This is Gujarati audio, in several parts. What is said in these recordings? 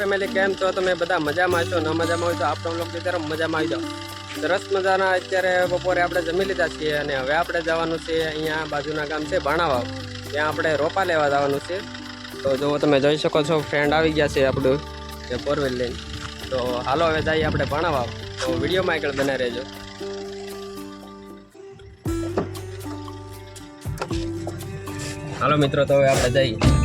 ફેમિલી કેમ છો? તમે બધા મજામાં છો? ન મજામાં હોય તો આપણો લોકો અત્યારે મજામાં આવી જાઓ. સરસ મજાના અત્યારે બપોરે આપણે જમી લીધા છીએ અને હવે આપણે જવાનું છે અહીંયા બાજુના ગામ છે ભાણાવાવ ત્યાં આપણે રોપા લેવા જવાનું છે. તો જો તમે જોઈ શકો છો ફ્રેન્ડ આવી ગયા છે આપણું, જે ફોર લઈને. તો હાલો હવે જઈએ આપણે ભાણાવાવ તો વિડીયોમાં આગળ બને રહેજો. હાલો મિત્રો, તો હવે આપણે જઈએ.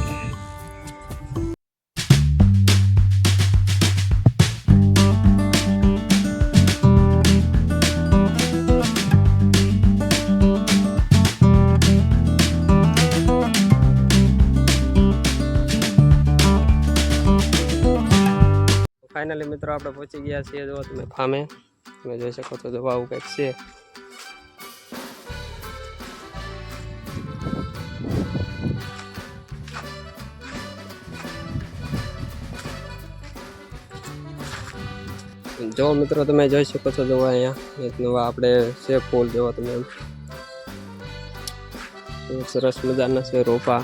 ફાઇનલી મિત્રો આપણે પહોંચી ગયા છીએ જો તમે ફામે. તમે જોઈ શકો છો જો આવું કંઈક છે. જો મિત્રો તમે જોઈ શકો છો જોવા અહીંયા એક નવા આપણે છે ફૂલ જોવા તમે સરસ મજાના છે રોપા.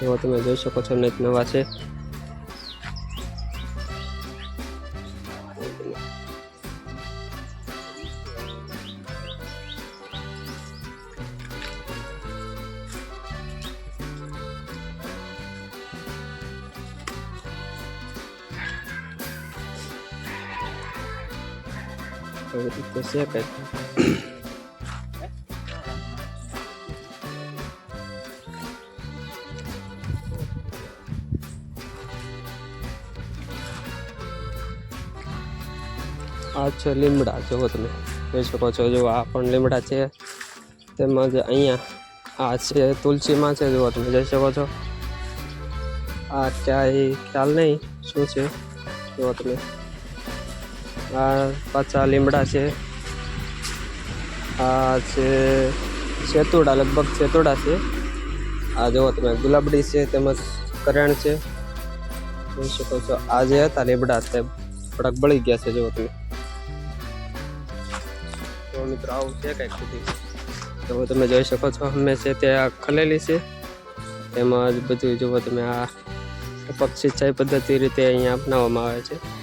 જોવા તમે જોઈ શકો છો ને એક નવા છે. આવી રીતે છે કંઈક આ છે લીમડા જુઓ તમે જોઈ શકો છો જો આ પણ લીમડા છે તેમજ અહીંયા આ છે તુલસીમાં છે જુઓ તમે જોઈ શકો છો આ ક્યાંય ખ્યાલ નહીં શું છે જુઓ તમે આ પાછા લીમડા છે. આ છે સેતુડા લગભગ સેતુડા છે. આ જુઓ તમે, ગુલાબડી છે, તેમજ કરેણ છે. જોઈ શકો છો, આ જે હતા લીમડા તે થોડાક બળી ગયા છે, જુઓ તમે. તો મિત્રો, આવું છે કંઈક સુધી. તો તમે જોઈ શકો છો, અમે છે તે આ ખલેલી છે. તેમજ બધું જુઓ તમે, આ પક્ષી પદ્ધતિ રીતે અહીંયા અપનાવવામાં આવે છે.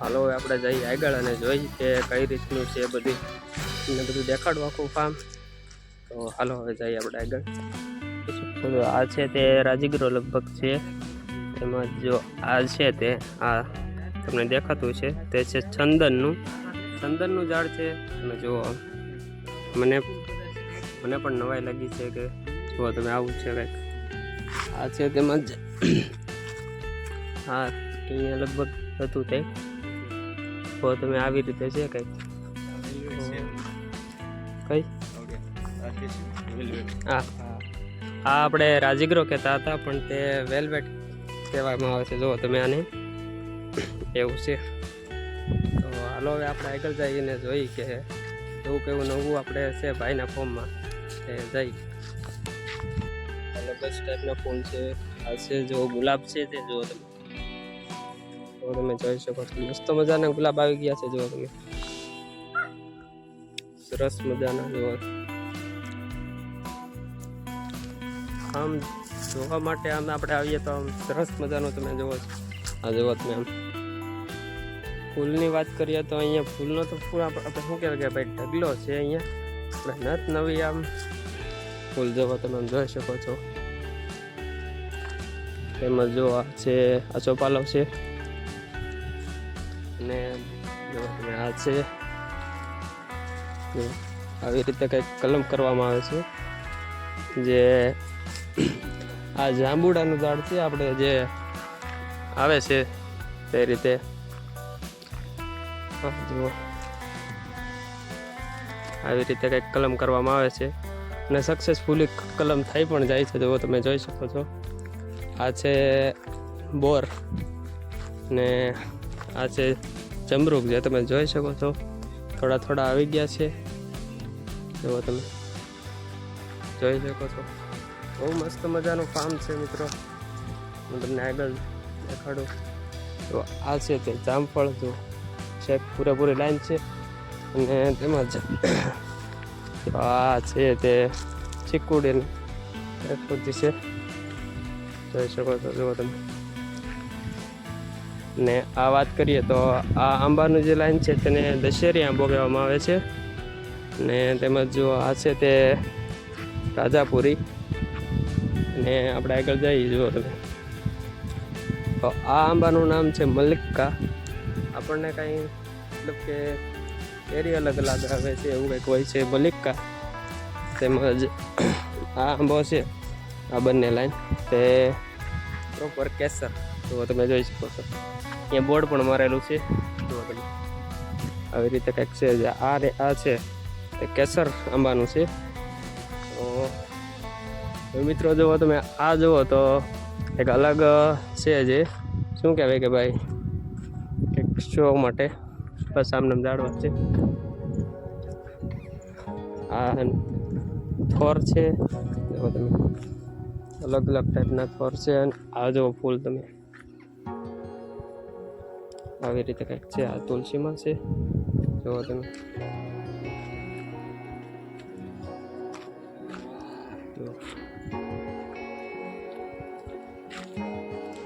હાલો, હવે આપણે જઈએ આગળ અને જોઈએ કે કઈ રીતનું છે બધી. ને બધું દેખાડવું આખું ફાર્મ તો હાલો, હવે જઈએ આપણે આગળ. આ છે તે રાજીગરો લગભગ છે. એમાં જો આ છે તે, આ તમને દેખાતું છે. તે છે ચંદનનું. ચંદનનું ઝાડ છે. અને જો મને મને પણ નવાઈ લાગી છે કે જુઓ તમે આવું છે કંઈક. આ છે તેમજ હા અહીંયા લગભગ હતું તે. તો તમે આવી રીતે છે કંઈક? કઈ? હા. આ આપણે રાજીગરો કહેતા હતા, પણ તે વેલ્વેટ કહેવામાં આવે છે. જુઓ તમે આને. એવું છે. તો હાલો હવે આપણે આગળ જઈને જોઈ કે એવું કેવું નવું આપણે છે ભાઈના ફોર્મમાં. તે જઈ. અલગ જ ટાઈપના ફૂલ છે. આ છે જો ગુલાબ છે તે, જુઓ તમે. તો તમે જોઈ શકો છો. મસ્ત મજાના ગુલાબ આવી ગયા છે, જુઓ તમે. સરસ મજાના, જુઓ. આમ જોવા માટે આમ આપણે આવીએ તો આમ સરસ મજાનો તમે જુઓ છો. આ જુઓ તમે આમ. ફૂલની વાત કરીએ તો અહીંયા ફૂલનો તો ફૂલ આપણે શું કહેવાય કે ભાઈ ઢગલો છે અહીંયા. આપણે નત નવી આમ ફૂલ જુઓ તમે આમ જોઈ શકો છો. તેમજ જો આ છે, આ ચોપાલવ છે. અને જો આ છે. આવી રીતે કંઈક કલમ કરવામાં આવે છે. જે આ જાંબુડાનું ઝાડ છે, આપણે જે આવે છે તે રીતે. આવી રીતે કંઈક કલમ કરવામાં આવે છે. અને સક્સેસફુલી કલમ થઈ પણ જાય છે, જુઓ તમે જોઈ શકો છો. આ છે બોર. ને આ છે જમરૂક જે તમે જોઈ શકો છો. થોડા થોડા આવી ગયા છે. જુઓ તમે જોઈ શકો છો. બહુ મસ્ત મજાનું ફાર્મ છે મિત્રો. હું તમને આગળ દેખાડું. તો આ છે તે જામફળ જો છે, પૂરેપૂરી લાઈન છે. અને તેમાં આ છે તે ચીકુડીને પ્રકૃતિ છે. જોઈ શકો છો, જુઓ તમે. ને આ વાત કરીએ તો આ આંબાનું જે લાઈન છે તેને દશેરી આંબો કહેવામાં આવે છે. ને તેમજ જો આ છે તે રાજાપુરી. ને આપણે આગળ જઈએ તમે. તો આ આંબાનું નામ છે મલ્લિકા આપણને કાંઈ મતલબ કે એરી અલગ અલગ આવે છે એવું કંઈક હોય છે મલ્લિકા તેમજ આ આંબો છે આ બંને લાઈન. તે પ્રોપર કેસર. તો તમે જોઈ શકો છો. અહીંયા બોર્ડ પણ મારેલું છે. જુઓ તમે આવી રીતે કંઈક છે આ રે આ છે. તે કેસર આંબાનું છે. તો મિત્રો જુઓ તમે, આ જુઓ તો એક અલગ છે જે. શું કહેવાય કે ભાઈ? એક શો માટે. બસ આમને જાળવા છે. આ થોર છે. જુઓ તમે. અલગ અલગ ટાઈપના થોર છે. અને આ જુઓ ફૂલ તમે. આવી રીતે કંઈક છે. આ તુલસીમાં છે. જોવો તમે.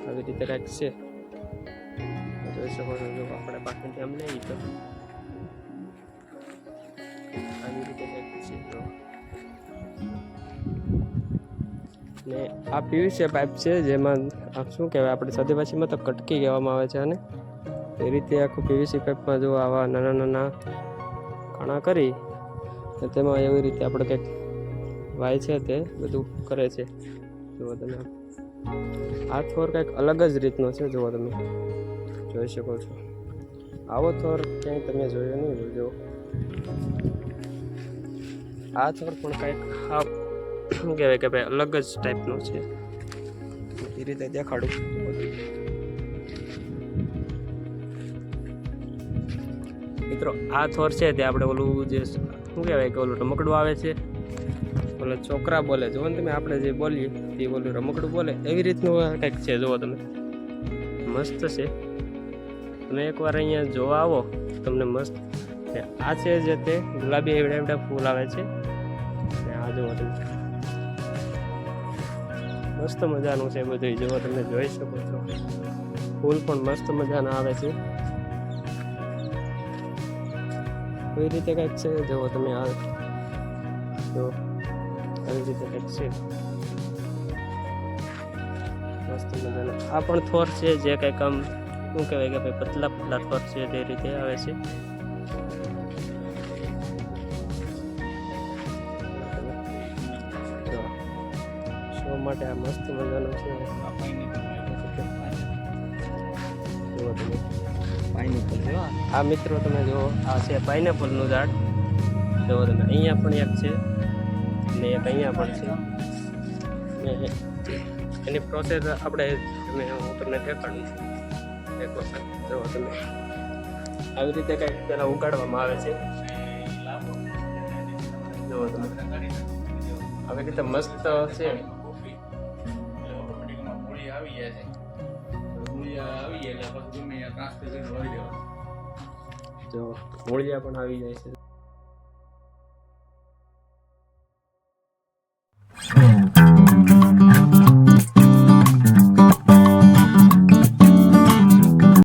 આવી રીતે કંઈક છે. જોઈ શકો છો, જો આપણે પાકીને આમ લઈએ તો. આવી રીતે કંઈક છે તો ને આ પીવીસી પાઇપ છે, જેમાં શું કહેવાય, આપણે સદીવાસીમાં તો કટકી કહેવામાં આવે છે આને. એ રીતે આખું પીવીસી પાઇપમાં જો આવા નાના નાના કાણા કરી તેમાં એવી રીતે આપણે કંઈક વાય છે તે બધું કરે છે. જુઓ તમે. આ થોર કંઈક અલગ જ રીતનો છે, જુઓ તમે. જોઈ શકો છો. આવો થોર ક્યાંય તમે જોયો નહીં જો આ થોર પણ કંઈક આ, શું કહેવાય કે ભાઈ, અલગ જ ટાઈપનો છે. એ રીતે દેખાડું. મિત્રો, આ થોર છે તે આપણે ઓલું જે શું કહેવાય કે ઓલું રમકડું આવે છે? ઓલે છોકરા બોલે જુઓ ને તમે, આપણે જે બોલીએ, તે ઓલું રમકડું બોલે. એવી રીતનું કંઈક છે, જુઓ તમે. મસ્ત છે. તમે એકવાર અહીંયા જોવા આવો, તમને મસ્ત. આ છે જે તે ગુલાબી એવડા એવડા ફૂલ આવે છે. આ જુઓ તમે. મસ્ત મજાનું છે બધું જોવા તમે, જોઈ શકો છો. ફૂલ પણ મસ્ત મજાના આવે છે. કોઈ રીતે કંઈક છે? જુઓ તમે આ. જો આવી રીતે કંઈક છે. મસ્ત મજાનો. આ પણ થોર છે જે કંઈક આમ, શું કહેવાય કે ભાઈ, પતલા પતલા થોર છે તે રીતે આવે છે. શો માટે આ મસ્ત મજાનું છે. જુઓ તમે. આ મિત્રો તમે જુઓ, આ છે પાઇનેપલનું ઝાડ. જુઓ તમે, અહીંયા પણ એક છે ને એક અહીંયા પણ છે. એની પ્રોસેસ આપણે તમે, હું તમને દેખાડું છું. એક વખત. જુઓ તમે. આવી રીતે કંઈક પહેલાં ઉગાડવામાં આવે છે. જુઓ તમે. આવી રીતે મસ્ત છે આવી જાય છે. જો હોળિયા પણ આવી જાય છે.